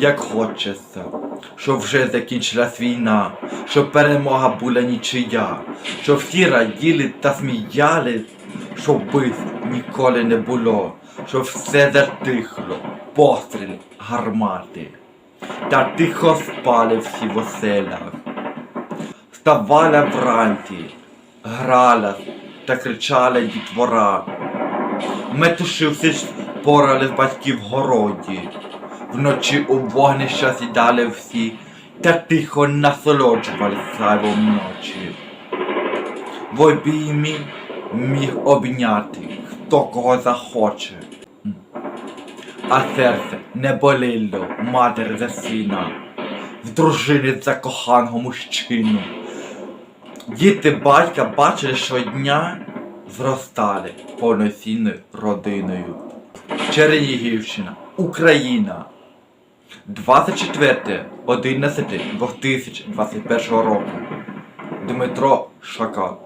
як хочеться, щоб вже закінчилась війна, щоб перемога була нічия, щоб всі раділи та сміялись, щоб битв ніколи не було, щоб все затихло, постріл, гармати. Та тихо спали всі в оселях. Вставала вранці, грала та кричала дітвора. Метушився порали батьків в городі. Вночі у вогнища сідали всі та тихо насолоджували славом ночі. В обіймі міг обняти, хто кого захоче. А серце не боліло матері за сина, в дружини за коханого мужчину. Діти батька бачили щодня зростали повноцінною родиною. Чернігівщина, Україна. 24 11 2021 року. Дмитро Шакал.